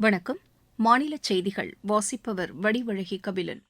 வணக்கம். மாநில செய்திகள் வாசிப்பவர் வடிவழகி கபிலன்.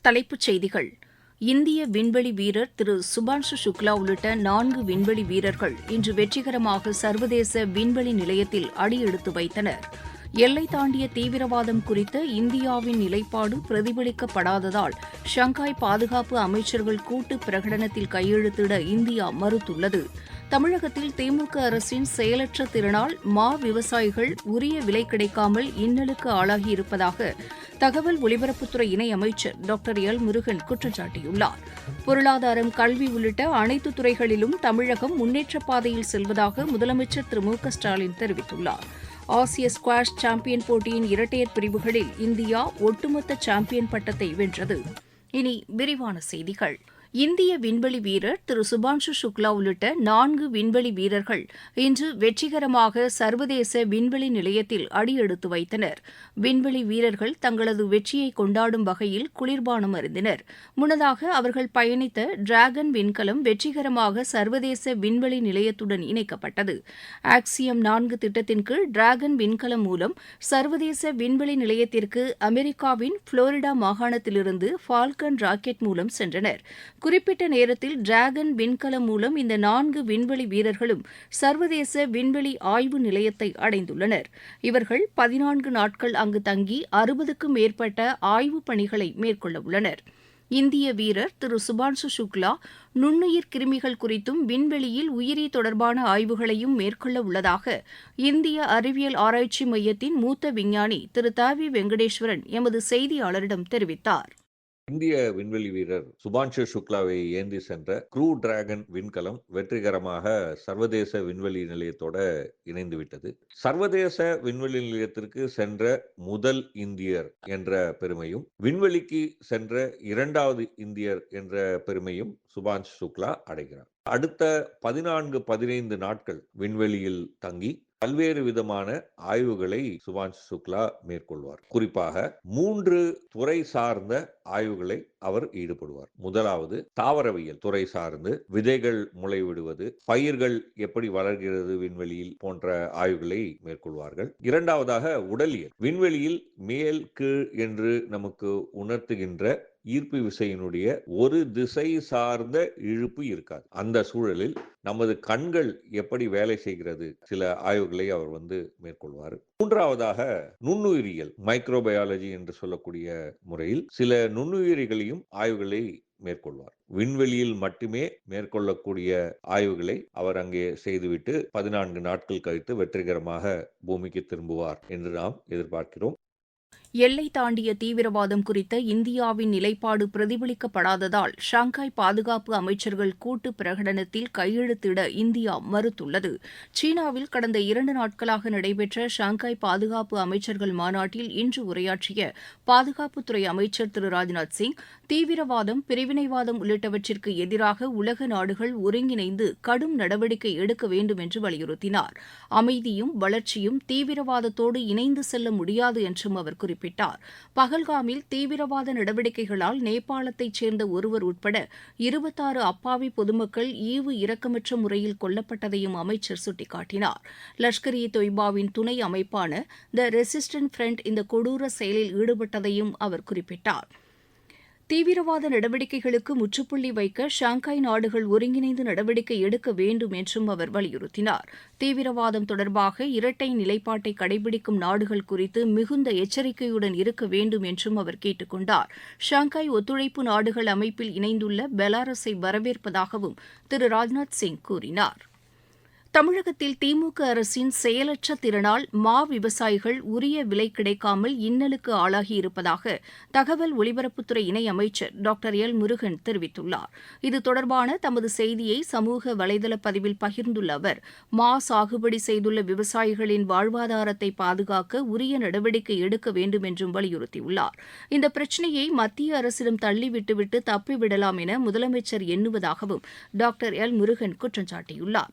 தலைப்புச் செய்திகள். இந்திய விண்வெளி வீரர் திரு சுபான்ஷு சுக்லா உள்ளிட்ட நான்கு விண்வெளி வீரர்கள் இன்று வெற்றிகரமாக சர்வதேச விண்வெளி நிலையத்தில் அடியெடுத்து வைத்தனர். எல்லை தாண்டிய தீவிரவாதம் குறித்த இந்தியாவின் நிலைப்பாடு பிரதிபலிக்கப்படாததால் ஷங்காய் பாதுகாப்பு அமைச்சர்கள் கூட்டு பிரகடனத்தில் கையெழுத்திட இந்தியா மறுத்துள்ளது. தமிழகத்தில் திமுக அரசின் செயலற்ற திறனால் மா விவசாயிகள் உரிய விலை கிடைக்காமல் இன்னலுக்கு ஆளாகியிருப்பதாக தகவல் ஒலிபரப்புத்துறை இணையமைச்சர் டாக்டர் எல் முருகன் குற்றம் சாட்டியுள்ளார் பொருளாதாரம் கல்வி உள்ளிட்ட அனைத்து துறைகளிலும் தமிழகம் முன்னேற்றப் பாதையில் செல்வதாக முதலமைச்சர் திரு மு க ஸ்டாலின் தெரிவித்துள்ளார். ஆசிய ஸ்குவாஷ் சாம்பியன் போட்டியின் இரட்டையர் பிரிவுகளில் இந்தியா ஒட்டுமொத்த சாம்பியன் பட்டத்தை வென்றது. இனி விரிவான செய்திகள். இந்திய விண்வெளி வீரர் திரு சுபான்ஷு சுக்லா உள்ளிட்ட நான்கு விண்வெளி வீரர்கள் இன்று வெற்றிகரமாக சர்வதேச விண்வெளி நிலையத்தில் அடியெடுத்து வைத்தனர். விண்வெளி வீரர்கள் தங்களது வெற்றியை கொண்டாடும் வகையில் குளிர்பானம் அருந்தினர். முன்னதாக அவர்கள் பயணித்த டிராகன் விண்கலம் வெற்றிகரமாக சர்வதேச விண்வெளி நிலையத்துடன் இணைக்கப்பட்டது. ஆக்சியம் நான்கு திட்டத்தின் கீழ் டிராகன் விண்கலம் மூலம் சர்வதேச விண்வெளி நிலையத்திற்கு அமெரிக்காவின் புளோரிடா மாகாணத்திலிருந்து ஃபால்கன் ராக்கெட் மூலம் சென்றனர். குறிப்பிட்ட நேரத்தில் டிராகன் விண்கலம் மூலம் இந்த நான்கு விண்வெளி வீரர்களும் சர்வதேச விண்வெளி ஆய்வு நிலையத்தை அடைந்துள்ளனர். இவர்கள் பதினான்கு நாட்கள் அங்கு தங்கி அறுபதுக்கும் மேற்பட்ட ஆய்வுப் பணிகளை மேற்கொள்ள உள்ளனர். இந்திய வீரர் திரு சுபான்சு சுக்லா நுண்ணுயிர் கிருமிகள் குறித்தும் விண்வெளியில் உயிரி தொடர்பான ஆய்வுகளையும் மேற்கொள்ள உள்ளதாக இந்திய அறிவியல் ஆராய்ச்சி மையத்தின் மூத்த விஞ்ஞானி திரு த வி வெங்கடேஸ்வரன் எமது செய்தியாளரிடம் தெரிவித்தார். இந்திய விண்வெளி வீரர் சுபான்ஷு சுக்லாவை ஏந்தி சென்ற க்ரூ டிராகன் விண்கலம் வெற்றிகரமாக சர்வதேச விண்வெளி நிலையத்தோட இணைந்து விட்டது சர்வதேச விண்வெளி நிலையத்திற்கு சென்ற முதல் இந்தியர் என்ற பெருமையும் விண்வெளிக்கு சென்ற இரண்டாவது இந்தியர் என்ற பெருமையும் சுபான்ஷ் சுக்லா அடைகிறார். அடுத்த பதினான்கு பதினைந்து நாட்கள் விண்வெளியில் தங்கி பல்வேறு விதமான ஆய்வுகளை சுபான்ஷ் சுக்லா மேற்கொள்வார். குறிப்பாக மூன்று துறை சார்ந்த ஆய்வுகளை அவர் ஈடுபடுவார். முதலாவது தாவரவியல் துறை சார்ந்து விதைகள் முளைவிடுவது பயிர்கள் எப்படி வளர்கிறது விண்வெளியில் போன்ற ஆய்வுகளை மேற்கொள்வார்கள். இரண்டாவதாக உடலியல். விண்வெளியில் மேல் கீழ் என்று நமக்கு உணர்த்துகின்ற ஈர்ப்பு விசையினுடைய ஒரு திசை சார்ந்த இழுப்பு இருக்காது. அந்த சூழலில் நமது கண்கள் எப்படி வேலை செய்கிறது? சில ஆய்வுகளை அவர் வந்து மேற்கொள்வார். மூன்றாவதாக நுண்ணுயிரியல் மைக்ரோபயாலஜி என்று சொல்லக்கூடிய முறையில் சில நுண்ணுயிரிகளையும் ஆய்வுகளை மேற்கொள்வார். விண்வெளியில் மட்டுமே மேற்கொள்ளக்கூடிய ஆய்வுகளை அவர் அங்கே செய்துவிட்டு பதினான்கு நாட்கள் கழித்து வெற்றிகரமாக பூமிக்கு திரும்புவார் என்று நாம் எதிர்பார்க்கிறோம். எல்லை தாண்டிய தீவிரவாதம் குறித்த இந்தியாவின் நிலைப்பாடு பிரதிபலிக்கப்படாததால் ஷாங்காய் பாதுகாப்பு அமைச்சர்கள் கூட்டு பிரகடனத்தில் கையெழுத்திட இந்தியா மறுத்துள்ளது. சீனாவில் கடந்த இரண்டு நாட்களாக நடைபெற்ற ஷாங்காய் பாதுகாப்பு அமைச்சர்கள் மாநாட்டில் இன்று உரையாற்றிய பாதுகாப்புத்துறை அமைச்சர் திரு ராஜ்நாத் சிங் தீவிரவாதம் பிரிவினைவாதம் உள்ளிட்டவற்றிற்கு எதிராக உலக நாடுகள் ஒருங்கிணைந்து கடும் நடவடிக்கை எடுக்க வேண்டும் என்று வலியுறுத்தினார். அமைதியும் வளர்ச்சியும் தீவிரவாதத்தோடு இணைந்து செல்ல முடியாது என்றும் அவர் குறிப்பிட்டார். பகல்காமில் தீவிரவாத நடவடிக்கைகளால் நேபாளத்தைச் சேர்ந்த ஒருவர் உட்பட இருபத்தாறு அப்பாவி பொதுமக்கள் ஈவு இரக்கமற்ற முறையில் கொல்லப்பட்டதையும் அமைச்சர் சுட்டிக்காட்டினார். லஷ்கர் இ தொய்பாவின் துணை அமைப்பான த ரெசிஸ்டன்ட் ஃப்ரண்ட் இந்த கொடூர செயலில் ஈடுபட்டதையும் அவர் குறிப்பிட்டார். தீவிரவாத நடவடிக்கைகளுக்கு முற்றுப்புள்ளி வைக்க ஷாங்காய் நாடுகள் ஒருங்கிணைந்து நடவடிக்கை எடுக்க வேண்டும் என்றும் அவர் வலியுறுத்தினார். தீவிரவாதம் தொடர்பாக இரட்டை நிலைப்பாட்டை கடைபிடிக்கும் நாடுகள் குறித்து மிகுந்த எச்சரிக்கையுடன் இருக்க வேண்டும் என்றும் அவர் கேட்டுக் கொண்டார். ஷாங்காய் ஒத்துழைப்பு நாடுகள் அமைப்பில் இணைந்துள்ள பெலாரஸை வரவேற்பதாகவும் திரு ராஜ்நாத் சிங் கூறினார். தமிழகத்தில் திமுக அரசின் செயலற்ற திறனால் மா விவசாயிகள் உரிய விலை கிடைக்காமல் இன்னலுக்கு ஆளாகியிருப்பதாக தகவல் ஒலிபரப்புத்துறை இணையமைச்சர் டாக்டர் எல் முருகன் தெரிவித்துள்ளார். இது தொடர்பான தமது செய்தியை சமூக வலைதள பதிவில் பகிர்ந்துள்ள அவர் மா சாகுபடி செய்துள்ள விவசாயிகளின் வாழ்வாதாரத்தை பாதுகாக்க உரிய நடவடிக்கை எடுக்க வேண்டும் என்றும் வலியுறுத்தியுள்ளார். இந்த பிரச்சினையை மத்திய அரசிடம் தள்ளிவிட்டுவிட்டு தப்பிவிடலாம் என முதலமைச்சர் எண்ணுவதாகவும் டாக்டர் எல் முருகன் குற்றம் சாட்டியுள்ளார்.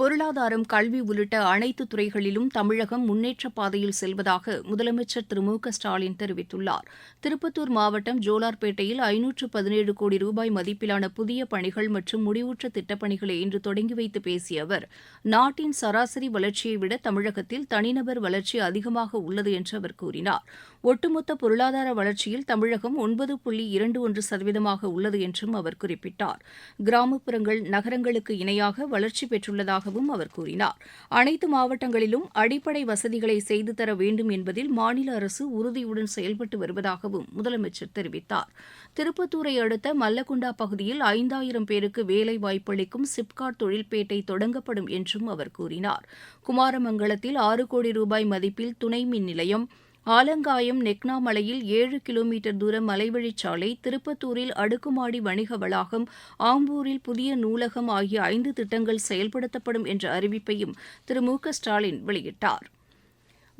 பொருளாதாரம் கல்வி உள்ளிட்ட அனைத்து துறைகளிலும் தமிழகம் முன்னேற்ற பாதையில் செல்வதாக முதலமைச்சர் திரு. மு. க. ஸ்டாலின் தெரிவித்துள்ளார். திருப்பத்தூர் மாவட்டம் ஜோலார்பேட்டையில் ஐநூற்று பதினேழு கோடி ரூபாய் மதிப்பிலான புதிய பணிகள் மற்றும் முடிவுற்ற திட்டப்பணிகளை இன்று தொடங்கி வைத்து பேசிய அவர் நாட்டின் சராசரி வளர்ச்சியை விட தமிழகத்தில் தனிநபர் வளர்ச்சி அதிகமாக உள்ளது என்று அவர் கூறினார். ஒட்டுமொத்த பொருளாதார வளர்ச்சியில் தமிழகம் ஒன்பது புள்ளி இரண்டு ஒன்று சதவீதமாக உள்ளது என்றும் அவர் குறிப்பிட்டார். கிராமப்புறங்கள் நகரங்களுக்கு இணையாக வளர்ச்சி பெற்றுள்ளதாக பெற்றுள்ளதாகவும் அவர் கூறினார். அனைத்து மாவட்டங்களிலும் அடிப்படை வசதிகளை செய்து தர வேண்டும் என்பதில் மாநில அரசு உறுதியுடன் செயல்பட்டு வருவதாகவும் முதலமைச்சர் தெரிவித்தார். திருப்பத்தூரை அடுத்த மல்லகுண்டா பகுதியில் ஐந்தாயிரம் பேருக்கு வேலை வாய்ப்பளிக்கும் சிப்காட் தொழில்பேட்டை தொடங்கப்படும் என்றும் அவர் கூறினார். குமாரமங்கலத்தில் ஆறு கோடி ரூபாய் மதிப்பில் துணை மின் நிலையம் ஆலங்காயம் நெக்னா மலையில் ஏழு கிலோமீட்டர் தூர மலைவழிச்சாலை திருப்பத்தூரில் அடுக்குமாடி வணிக வளாகம் ஆம்பூரில் புதிய நூலகம் ஆகிய ஐந்து திட்டங்கள் செயல்படுத்தப்படும் என்ற அறிவிப்பையும் திரு மு க ஸ்டாலின் வெளியிட்டார்.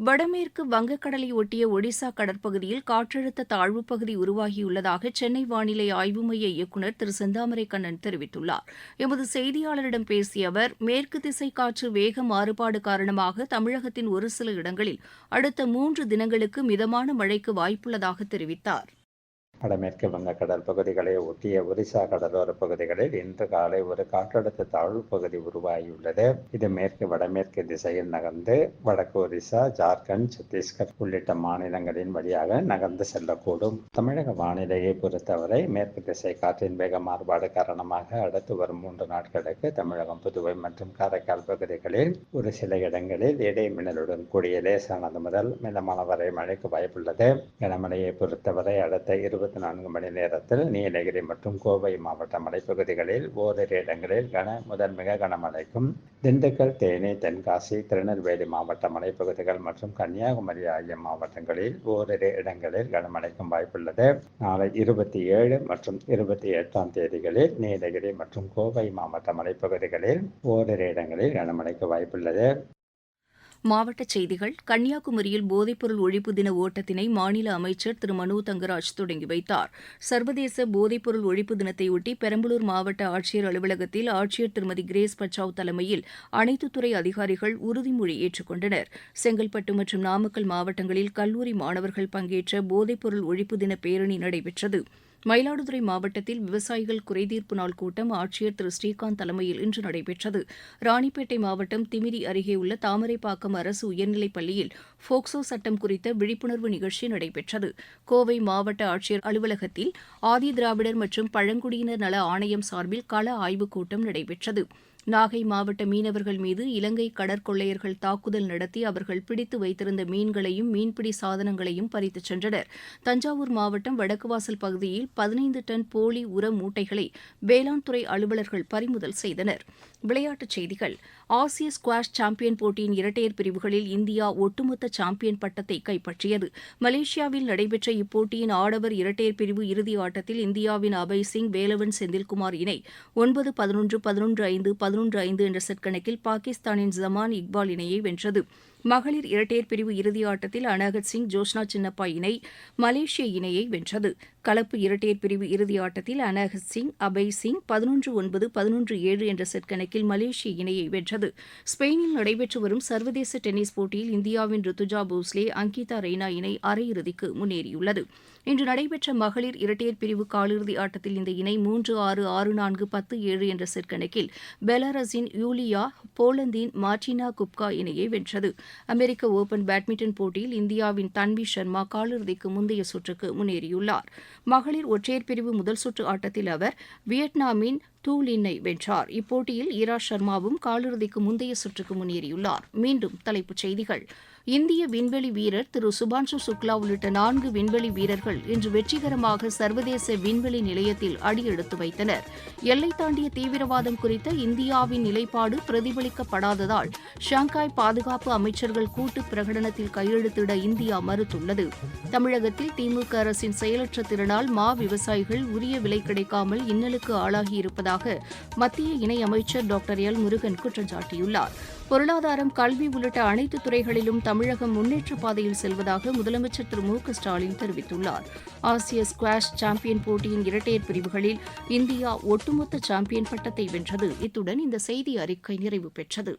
வடமேற்கு வங்கக்கடலை ஒட்டிய ஒடிசா கடற்பகுதியில் காற்றழுத்த தாழ்வுப் பகுதி உருவாகியுள்ளதாக சென்னை வானிலை ஆய்வு மைய இயக்குநர் திரு செந்தாமரை கண்ணன் தெரிவித்துள்ளார். எமது செய்தியாளரிடம் பேசிய அவர் மேற்கு திசை காற்று வேக மாறுபாடு காரணமாக தமிழகத்தின் ஒரு சில இடங்களில் அடுத்த மூன்று தினங்களுக்கு மிதமான மழைக்கு வாய்ப்புள்ளதாக தெரிவித்தார். வடமேற்கு வங்கக்கடல் பகுதிகளை ஒட்டிய ஒரிசா கடலோர பகுதிகளில் இன்று காலை ஒரு காற்றழுத்த தாழ்வு பகுதி உருவாகியுள்ளது. இது மேற்கு வடமேற்கு திசையில் நகர்ந்து வடக்கு ஒரிசா ஜார்க்கண்ட் சத்தீஸ்கர் உள்ளிட்ட மாநிலங்களின் வழியாக நகர்ந்து செல்லக்கூடும். தமிழக வானிலையை பொறுத்தவரை மேற்கு திசை காற்றின் வேக மாறுபாடு காரணமாக அடுத்து வரும் மூன்று நாட்களுக்கு தமிழகம் புதுவை மற்றும் காரைக்கால் பகுதிகளில் ஒரு சில இடங்களில் இடை மின்னலுடன் கூடிய லேசானது முதல் மிதமான வரை மழைக்கு வாய்ப்புள்ளது. கனமழையை பொறுத்தவரை அடுத்த இருபது இருபத்தி நான்கு மணி நேரத்தில் நீலகிரி மற்றும் கோவை மாவட்ட மலைப்பகுதிகளில் ஓரிரு இடங்களில் கன முதன்மிக கனமழைக்கும் திண்டுக்கல் தேனி தென்காசி திருநெல்வேலி மாவட்ட மலைப்பகுதிகள் மற்றும் கன்னியாகுமரி ஆகிய மாவட்டங்களில் ஓரிரு இடங்களில் கனமழைக்கும் வாய்ப்புள்ளது. நாளை இருபத்தி ஏழு மற்றும் இருபத்தி எட்டாம் தேதிகளில் நீலகிரி மற்றும் கோவை மாவட்ட மலைப்பகுதிகளில் ஓரிரு இடங்களில் கனமழைக்கு வாய்ப்புள்ளது. மாவட்டச் செய்திகள் கன்னியாகுமரியில் போதைப்பொருள் ஒழிப்பு தின ஓட்டத்தினை மாநில அமைச்சர் திரு. மனோ தங்கராஜ் தொடங்கி வைத்தார். சர்வதேச போதைப்பொருள் ஒழிப்பு தினத்தையொட்டி பெரம்பலூர் மாவட்ட ஆட்சியர் அலுவலகத்தில் ஆட்சியர் திருமதி கிரேஸ் பச்சாவ் தலைமையில் அனைத்து துறை அதிகாரிகள் உறுதிமொழி ஏற்றுக்கொண்டனர் செங்கல்பட்டு மற்றும் நாமக்கல் மாவட்டங்களில் கல்லூரி மாணவர்கள் பங்கேற்ற போதைப்பொருள் ஒழிப்பு தின பேரணி நடைபெற்றது. மயிலாடுதுறை மாவட்டத்தில் விவசாயிகள் குறைதீர்ப்பு நாள் கூட்டம் ஆட்சியர் திரு. ஸ்ரீகாந்த் தலைமையில் இன்று நடைபெற்றது. ராணிப்பேட்டை மாவட்டம் திமிரி அருகே உள்ள தாமரைப்பாக்கம் அரசு உயர்நிலைப் பள்ளியில் போக்சோ சட்டம் குறித்த விழிப்புணர்வு நிகழ்ச்சி நடைபெற்றது. கோவை மாவட்ட ஆட்சியர் அலுவலகத்தில் ஆதி திராவிடர் மற்றும் பழங்குடியினர் நல ஆணையம் சார்பில் கள ஆய்வுக் கூட்டம் நடைபெற்றது. நாகை மாவட்ட மீனவர்கள் மீது இலங்கை கடற்கொள்ளையர்கள் தாக்குதல் நடத்தி அவர்கள் பிடித்து வைத்திருந்த மீன்களையும் மீன்பிடி சாதனங்களையும் பறித்துச் சென்றனர். தஞ்சாவூர் மாவட்டம் வடக்குவாசல் பகுதியில் பதினைந்து டன் போலி உர மூட்டைகளை வேளாண் துறை அலுவலர்கள் பறிமுதல் செய்தனர். விளையாட்டுச் செய்திகள். ஆசிய ஸ்குவாஷ் சாம்பியன் போட்டியின் இரட்டையர் பிரிவுகளில் இந்தியா ஒட்டுமொத்த சாம்பியன் பட்டத்தை கைப்பற்றியது. மலேசியாவில் நடைபெற்ற இப்போட்டியின் ஆடவர் இரட்டையர் பிரிவு இறுதி ஆட்டத்தில் இந்தியாவின் அபய் சிங் வேலவன் செந்தில்குமார் இணை ஒன்பது பதினொன்று பதினொன்று ஐந்து பதினொன்று ஐந்து என்ற செட் கணக்கில் பாகிஸ்தானின் ஜமான் இக்பால் இணையை வென்றது. மகளிர் இரட்டையர் பிரிவு இறுதி ஆட்டத்தில் அனாகத் சிங் ஜோஷ்னா சின்னப்பா இணை மலேசிய இணையை வென்றது. கலப்பு இரட்டையர் பிரிவு இறுதி ஆட்டத்தில் அனாகத் சிங் அபய் சிங் பதினொன்று ஒன்பது பதினொன்று ஏழு என்ற செட் கணக்கில் மலேசிய இணையை வென்றது. ஸ்பெயினில் நடைபெற்று வரும் சர்வதேச டென்னிஸ் போட்டியில் இந்தியாவின் ருத்துஜா போஸ்லே அங்கிதா ரெய்னா இணை அரையிறுதிக்கு முன்னேறியுள்ளது. இன்று நடைபெற்ற மகளிர் இரட்டையர் பிரிவு காலிறுதி ஆட்டத்தில் இந்த இணை மூன்று ஆறு ஆறு நான்கு பத்து ஏழு என்ற செட் கணக்கில் பெலாரஸின் யூலியா போலந்தின் மார்டினா குப்கா இணையை வென்றது. அமெரிக்க ஓபன் பேட்மிண்டன் போட்டியில் இந்தியாவின் தன்வி சர்மா காலிறுதிக்கு முந்தைய சுற்றுக்கு முன்னேறியுள்ளார். மகளிர் ஒற்றையர் பிரிவு முதல் சுற்று ஆட்டத்தில் அவர் வியட்நாமின் டூ லின்னை வென்றார். இப்போட்டியில் ஈரா சர்மாவும் காலிறுதிக்கு முந்தைய சுற்றுக்கு முன்னேறியுள்ளார். மீண்டும் தலைப்புச் செய்திகள். இந்திய விண்வெளி வீரர் திரு சுபான்ஷு சுக்லா உள்ளிட்ட நான்கு விண்வெளி வீரர்கள் இன்று வெற்றிகரமாக சர்வதேச விண்வெளி நிலையத்தில் அடியெடுத்து வைத்தனர். எல்லை தாண்டிய தீவிரவாதம் குறித்த இந்தியாவின் நிலைப்பாடு பிரதிபலிக்கப்படாததால் ஷாங்காய் பாதுகாப்பு அமைச்சர்கள் கூட்டு பிரகடனத்தில் கையெழுத்திட இந்தியா மறுத்துள்ளது. தமிழகத்தில் திமுக அரசின் செயலற்ற திறனால் மா விவசாயிகள் உரிய விலை கிடைக்காமல் இன்னலுக்கு ஆளாகியிருப்பதாக மத்திய இணையமைச்சர் டாக்டர் எல் முருகன் குற்றம் சாட்டியுள்ளார். பொருளாதாரம் கல்வி உள்ளிட்ட அனைத்து துறைகளிலும் தமிழகம் முன்னேற்ற பாதையில் செல்வதாக முதலமைச்சர் திரு மு க ஸ்டாலின் தெரிவித்துள்ளார். ஆசிய ஸ்குவாஷ் சாம்பியன் போட்டியின் இரட்டையர் பிரிவுகளில் இந்தியா ஒட்டுமொத்த சாம்பியன் பட்டத்தை வென்றது. இத்துடன் இந்த செய்தி அறிக்கை நிறைவு பெற்றது.